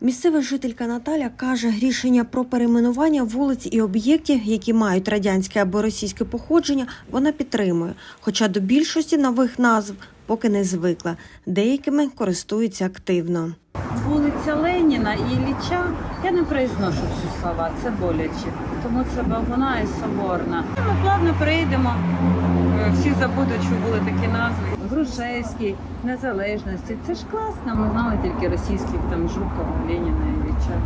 Місцева жителька Наталя каже, рішення про перейменування вулиць і об'єктів, які мають радянське або російське походження, вона підтримує. Хоча до більшості нових назв поки не звикла. Деякими користується активно. Вулиця Леніна і Ілліча. Я не произношу ці слова, це боляче. Тому це вагона і соборна. Ми плавно перейдемо. Е, Всі забудуть, що були такі назви. Грушевський, Незалежності. Це ж класно. Ми знали тільки російських там Жукова, Леніна, і Ілліча.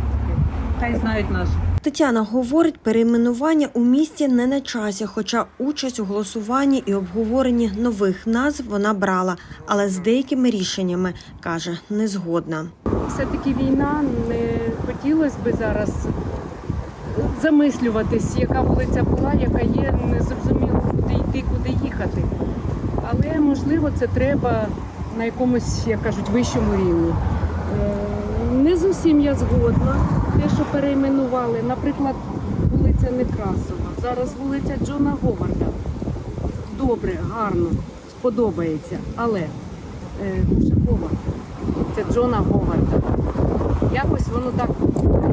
Хай знають наші. Тетяна говорить, перейменування у місті не на часі, хоча участь у голосуванні і обговоренні нових назв вона брала, але з деякими рішеннями каже, не згодна. все-таки війна, не хотілося би зараз замислюватись, яка вулиця була, яка є, не зрозуміло, куди йти, куди їхати. Але можливо це треба на якомусь, як кажуть, вищому рівні. Е, Не з усім я згодна. Те, що перейменували, наприклад, вулиця Некрасова, зараз вулиця Джона Говарда. Добре, гарно, сподобається. Але е, Ушакова, це Джона Говарда. Якось воно так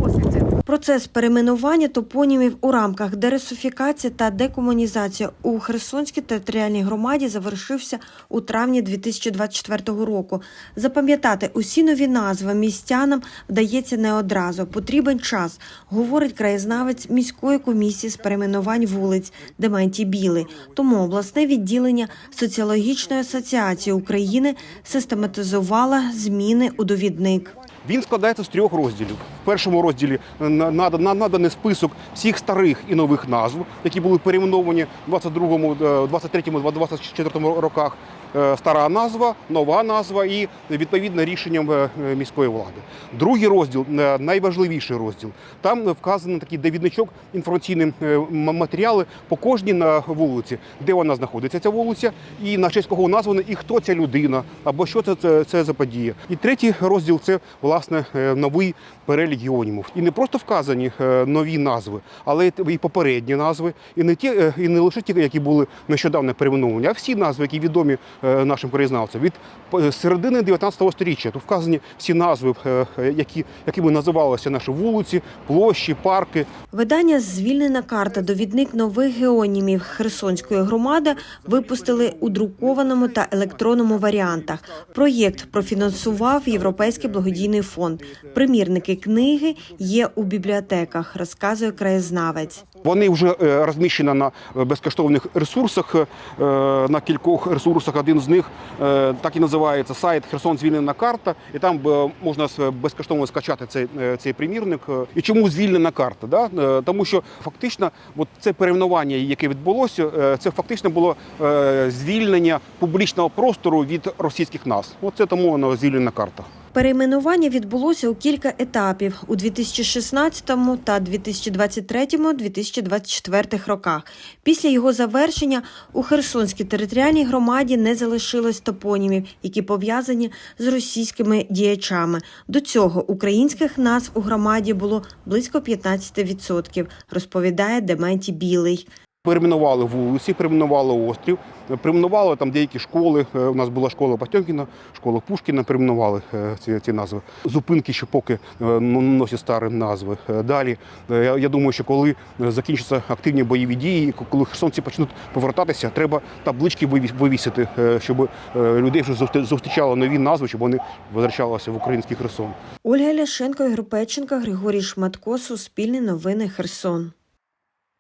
проситься. Процес перейменування топонімів у рамках дересифікації та декомунізації у Херсонській територіальній громаді завершився у травні 2024 року. Запам'ятати усі нові назви містянам вдається не одразу. Потрібен час, говорить краєзнавець міської комісії з перейменувань вулиць Дементій Білий. Тому обласне відділення соціологічної асоціації України систематизувало зміни у довідник. Він складається з трьох розділів. В першому розділі на- наданий список всіх старих і нових назв, які були перейменовані в 22-му, е, 23-му, 24-му роках. Е, Стара назва, нова назва і відповідно рішенням е, міської влади. Другий розділ, е, найважливіший розділ. Там вказаний такий довідничок, інформаційні матеріали по кожній на вулиці, де вона знаходиться, ця вулиця, і на честь кого названа, і хто ця людина, або що це, це, це за подія. І третій розділ це власне новий перелік геонімів. І не просто вказані нові назви, але і попередні назви, і не ті, і не лише ті, які були нещодавно перейменовані, а всі назви, які відомі нашим краєзнавцям. Від е, середини 19 століття тут вказані всі назви, е, е, які, якими називалися наші вулиці, площі, парки, Видання Звільнена карта довідник нових геонімів Херсонської громади випустили у друкованому та електронному варіантах. Проєкт профінансував Європейський благодійний фонд. Примірники книги є у бібліотеках, розказує краєзнавець. Вони вже е, розміщені на е, безкоштовних ресурсах. е, На кількох ресурсах один з них е, так і називається сайт Херсон звільнена карта, і там е, можна безкоштовно скачати цей, е, цей примірник. І чому звільнена карта? Да? Тому що фактично, от це перейменування, яке відбулося, це фактично було звільнення публічного простору від російських нас. Оце тому воно звільнена карта. Перейменування відбулося у кілька етапів у 2016 та 2023-2024 роках. Після його завершення у Херсонській територіальній громаді не залишилось топонімів, які пов'язані з російськими діячами. До цього українських назв у громаді було близько 15%, розповідає Дементій Білий. Перейменували вулиці, перейменували острів, перейменували там деякі школи. Е, У нас була школа Потьомкіна, школа Пушкіна, перейменували е, ці, ці назви. Зупинки ще поки е, ну, носять старі назви. Далі, я, я думаю, що коли закінчаться активні бойові дії, коли херсонці почнуть повертатися, треба таблички вивісити, щоб людей вже зустрічали нові назви, щоб вони возвращалися в український Херсон. Ольга Ляшенко, Ігор Печенко, Григорій Шматко, Суспільне новини Херсон.